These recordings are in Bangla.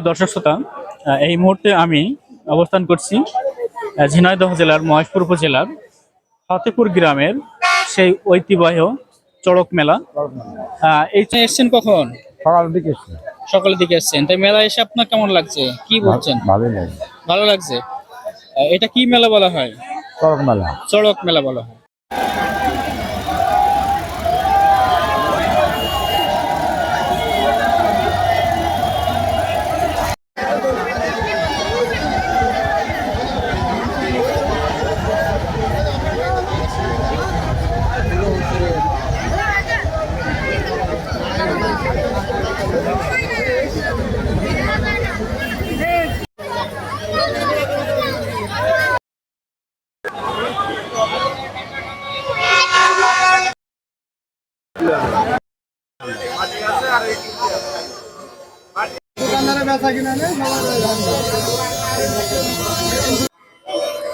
দর্শক শ্রোতা এই মুহূর্তে আমি অবস্থান করছি ঝিনাইদহ জেলার মহেশপুর উপজেলার ফতেপুর গ্রামের সেই ঐতিহ্য চড়ক মেলা। এই এসছেন কখন? সকাল দিকে। সকালের দিকে এসছেন। তাই মেলা এসে আপনার কেমন লাগছে? কি বলছেন? ভালো লাগছে। এটা কি মেলা বলা হয়? চড়ক মেলা। চড়ক মেলা বলা হয়।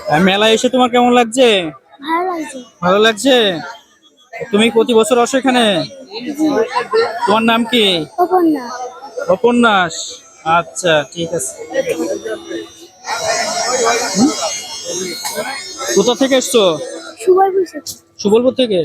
আহ, মেলা এসে তোমার কেমন লাগছে? ভালো লাগছে। তুমি প্রতি বছর আসো এখানে? তোমার নাম কি? উপন্যাস। আচ্ছা ঠিক আছে? কোথা থেকে এসছো? সুবলপুর থেকে।